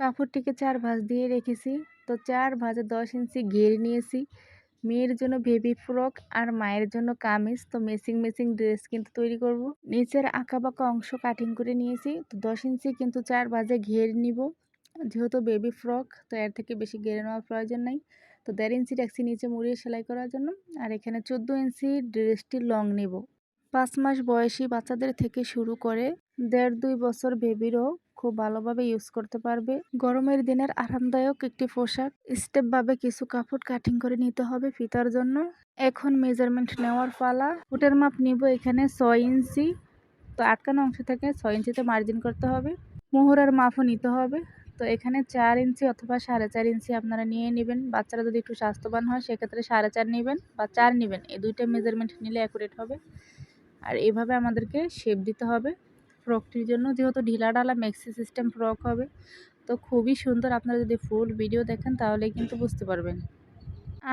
কাপড়টিকে চার ভাঁজ দিয়ে রেখেছি। তো চার ভাঁজে দশ ইঞ্চি ঘের নিয়েছি। মেয়ের জন্য বেবি ফ্রক আর মায়ের জন্য কামিজ। তো মেসিং মেসিং ড্রেস কিন্তু তৈরি করব। নিচের আঁকা বাঁকা অংশ কাটিং করে নিয়েছি। তো দশ ইঞ্চি কিন্তু চার ভাঁজে ঘের নিব। যেহেতু বেবি ফ্রক তো এর থেকে বেশি ঘেরে নেওয়ার প্রয়োজন নাই। তো দেড় ইঞ্চি রাখছি নিচে মুড়িয়ে সেলাই করার জন্য। আর এখানে চোদ্দ ইঞ্চি ড্রেসটি লং নেব। পাঁচ মাস বয়সী বাচ্চাদের থেকে শুরু করে দেড় দুই বছর বেবিরও খুব ভালোভাবে ইউজ করতে পারবে। গরমের দিনের আরামদায়ক একটি পোশাক, স্টেপভাবে কিছু কাপড় কাটিং করে নিতে হবে ফিতার জন্য। এখন মেজারমেন্ট নেওয়ার পালা। ফুটের মাপ নিব এখানে ছয় ইঞ্চি। তো আটকানো অংশ থেকে ছয় ইঞ্চিতে মার্জিন করতে হবে। মোহরার মাপও নিতে হবে। তো এখানে চার ইঞ্চি অথবা সাড়ে চার ইঞ্চি আপনারা নিয়ে নেবেন। বাচ্চারা যদি একটু স্বাস্থ্যবান হয়, সেক্ষেত্রে সাড়ে চার নেবেন বা চার নেবেন। এই দুইটা মেজারমেন্ট নিলে অ্যাকুরেট হবে। আর এভাবে আমাদেরকে শেপ দিতে হবে। ফ্রকটির জন্য, যেহেতু ঢিলা ডালা ম্যাক্সি সিস্টেম ফ্রক হবে। তো খুবই সুন্দর আপনারা যদি ফুল ভিডিও দেখেন তাহলে কিন্তু বুঝতে পারবেন।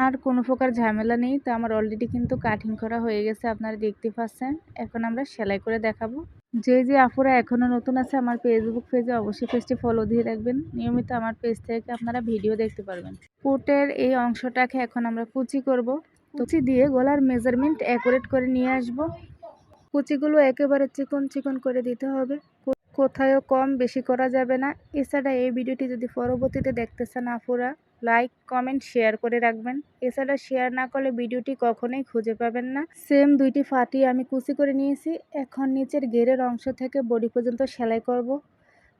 আর কোনো প্রকার ঝামেলা নেই। তো আমার অলরেডি কিন্তু কাটিং করা হয়ে গেছে, আপনারা দেখতে পাচ্ছেন। এখন আমরা সেলাই করে দেখাবো। যে যে আপুরা এখনও নতুন আছে, আমার ফেসবুক পেজে অবশ্যই পেজটি ফলো দিয়ে রাখবেন। নিয়মিত আমার পেজ থেকে আপনারা ভিডিও দেখতে পারবেন। পুটের এই অংশটাকে এখন আমরা কুচি করব। কুচি দিয়ে গলার মেজারমেন্ট অ্যাকুরেট করে নিয়ে আসব। কুচিগুলো একেবারে চিকন চিকন করে দিতে হবে। কোথায়ও কম বেশি করা যাবে না। এছাড়া এই ভিডিওটি যদি পরবর্তীতে দেখতে চান আপুরা লাইক, কমেন্ট, শেয়ার করে রাখবেন। এছাড়া শেয়ার না করলে ভিডিওটি কখনোই খুঁজে পাবেন না। সেম দুইটি ফাটি আমি কুচি করে নিয়েছি। এখন নিচের ঘেরের অংশ থেকে বডি পর্যন্ত সেলাই করব।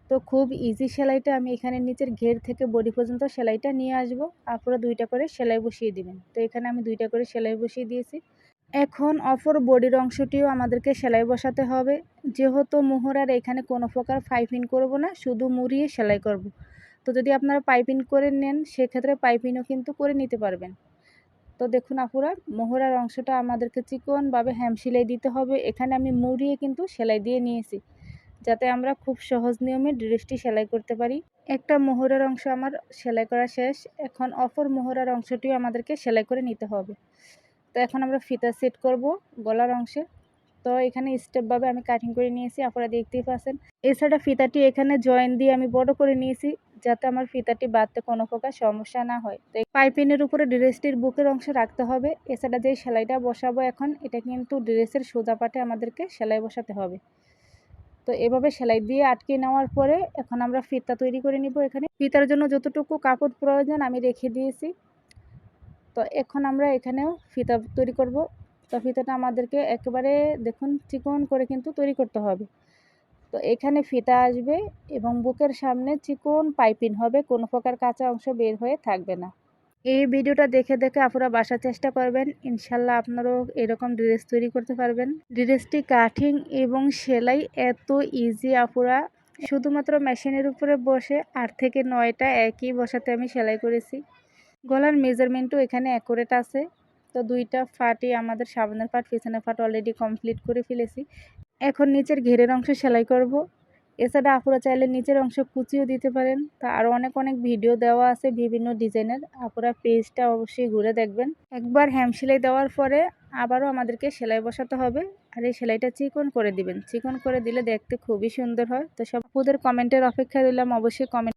তো খুব ইজি সেলাইটা আমি এখানে নিচের ঘের থেকে বডি পর্যন্ত সেলাইটা নিয়ে আসব। আপনারা দুইটা করে সেলাই বসিয়ে দিবেন। তো এখানে আমি দুইটা করে সেলাই বসিয়ে দিয়েছি। এখন অপর বডির অংশটিও আমাদেরকে সেলাই বসাতে হবে। যেহেতু মোহরার এখানে কোনো প্রকার পাইপিং করব না, শুধু মুড়িয়ে সেলাই করব। তো যদি আপনারা পাইপিং করে নেন, সেক্ষেত্রে পাইপিংও কিন্তু করে নিতে পারবেন। তো দেখুন আপুরা, মোহরার অংশটা আমাদেরকে চিকনভাবে হ্যাম সেলাই দিতে হবে। এখানে আমি মুড়িয়ে কিন্তু সেলাই দিয়ে নিয়েছি, যাতে আমরা খুব সহজ নিয়মে ড্রেসটি সেলাই করতে পারি। একটা মোহরার অংশ আমার সেলাই করা শেষ। এখন অপর মোহরার অংশটিও আমাদেরকে সেলাই করে নিতে হবে। তো এখন আমরা ফিতা সেট করব গলার অংশে। তো এখানে স্টেপভাবে আমি কাটিং করে নিয়েছি, আপনারা দেখতেই পাচ্ছেন। এছাড়া ফিতাটি এখানে জয়েন দিয়ে আমি বড় করে নিয়েছি, যাতে আমার ফিতাটি বাঁধতে কোনো প্রকার সমস্যা না হয়। তো পাইপিনের উপরে ড্রেসটির বুকের অংশ রাখতে হবে। এছাড়া যে সেলাইটা বসাবো এখন, এটা কিন্তু ড্রেসের সোজা পাটে আমাদেরকে সেলাই বসাতে হবে। তো এভাবে সেলাই দিয়ে আটকে নেওয়ার পরে এখন আমরা ফিতা তৈরি করে নিব এখানে। ফিতার জন্য যতটুকু কাপড় প্রয়োজন আমি রেখে দিয়েছি। তো এখন আমরা এখানেও ফিতা তৈরি করব। তো ফিতাটা আমাদেরকে একেবারে দেখুন চিকন করে কিন্তু তৈরি করতে হবে। তো এখানে ফিতা আসবে এবং বুকের সামনে চিকন পাইপিং হবে, কোনো প্রকার কাঁচা অংশ বের হয়ে থাকবে না। এই ভিডিওটা দেখে দেখে আপনারা বাসার চেষ্টা করবেন। ইনশাল্লাহ আপনারাও এরকম ড্রেস তৈরি করতে পারবেন। ড্রেসটি কাটিং এবং সেলাই এত ইজি আপুরা। শুধুমাত্র মেশিনের উপরে বসে, আট থেকে নয়টা একই বসাতে আমি সেলাই করেছি। গলার মেজারমেন্টও এখানে অ্যাকুরেট আছে। তো দুইটা ফাটি আমাদের সামনের পাট পিছনের ফাট অলরেডি কমপ্লিট করে ফেলেছি। এখন নিচের ঘেরের অংশ সেলাই করব। এছাড়া আপুরা চাইলে নিচের অংশ কুচিও দিতে পারেন। তা আরও অনেক অনেক ভিডিও দেওয়া আছে বিভিন্ন ডিজাইনের। আপুরা পেজটা অবশ্যই ঘুরে দেখবেন। একবার হ্যাম সেলাই দেওয়ার পরে আবারও আমাদেরকে সেলাই বসাতে হবে। আর এই সেলাইটা চিকন করে দিবেন। চিকন করে দিলে দেখতে খুবই সুন্দর হয়। তো সব আপুদের কমেন্টের অপেক্ষা দিলাম অবশ্যই কমেন্ট